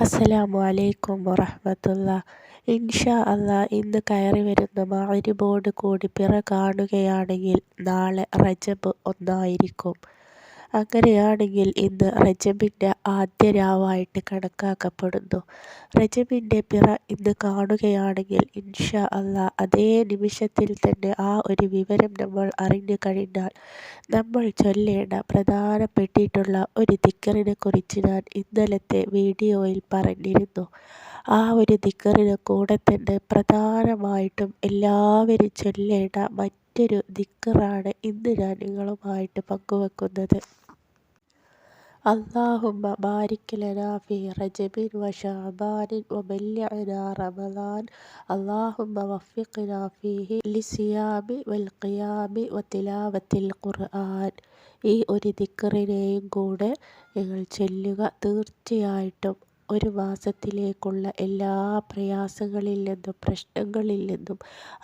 അസ്സലാമു അലൈക്കും വറഹ്മത്തുള്ള. ഇൻഷാ അല്ലാ ഇന്ന് കയറി വരുന്ന ബോർഡ് കൂടി പിറ കാണുകയാണെങ്കിൽ നാളെ റജബ് ഒന്നായിരിക്കും. അങ്ങനെയാണെങ്കിൽ ഇന്ന് റജബിന്റെ ആദ്യ രാവായിട്ട് കണക്കാക്കപ്പെടുന്നു. റജബിന്റെ പിറ ഇന്ന് കാണുകയാണെങ്കിൽ ഇൻഷാ അല്ല അതേ നിമിഷത്തിൽ തന്നെ ആ ഒരു വിവരം നമ്മൾ അറിഞ്ഞു കഴിഞ്ഞാൽ നമ്മൾ ചൊല്ലേണ്ട പ്രധാനപ്പെട്ടിട്ടുള്ള ഒരു ദിക്കറിനെ കുറിച്ച് ഞാൻ ഇന്നലത്തെ വീഡിയോയിൽ പറഞ്ഞിരുന്നു. ആ ഒരു ദിക്റിന് കൂടെ തന്നെ പ്രധാനമായിട്ടും എല്ലാവരും ചൊല്ലേണ്ട മറ്റൊരു ദിക്കറാണ് ഇന്ന് ഞാൻ നിങ്ങളുമായിട്ട് പങ്കുവെക്കുന്നത്. اللهم بارك لنا في رجب وشعبان وبلغنا رمضان اللهم وفقنا فيه للصيام والقيام وتلاوة القرآن ഈ ഒരു ദിക്റിനെയും കൂടെ നിങ്ങൾ ചൊല്ലുക തീർച്ചയായിട്ടും ഒരു മാസത്തിലേക്കുള്ള എല്ലാ പ്രയാസങ്ങളിൽ നിന്നും പ്രശ്നങ്ങളിൽ നിന്നും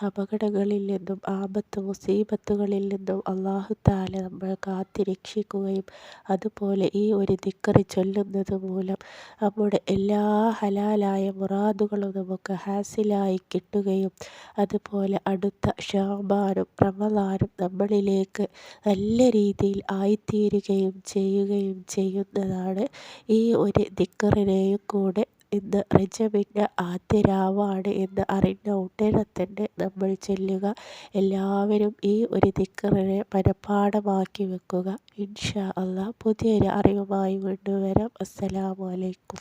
അപകടങ്ങളിൽ നിന്നും ആപത്ത് മുസീബത്തുകളിൽ നിന്നും അള്ളാഹു താല നമ്മൾ കാത്തിരക്ഷിക്കുകയും അതുപോലെ ഈ ഒരു ദിക്കറി ചൊല്ലുന്നത് മൂലം നമ്മുടെ എല്ലാ ഹലാലായ മുറാദുകളും നമുക്ക് ഹാസിലായി കിട്ടുകയും അതുപോലെ അടുത്ത ഷാബാനും റമദാനും നമ്മളിലേക്ക് നല്ല രീതിയിൽ ആയിത്തീരുകയും ചെയ്യുകയും ചെയ്യുന്നതാണ് ഈ ഒരു ദിക്കറിനെയും കൂടെ ഇന്ന് റജബിന്റെ ആദ്യ രാവാണ് എന്ന് അറിഞ്ഞ ഉടനെ തന്നെ നമ്മൾ ചൊല്ലുക. എല്ലാവരും ഈ ഒരു ദിക്കറിനെ മനഃപ്പാഠമാക്കി വെക്കുക. ഇൻഷാ അള്ളാഹ് പുതിയൊരു അറിവുമായി വീണ്ടും വരാം. അസ്സലാമു അലൈക്കും.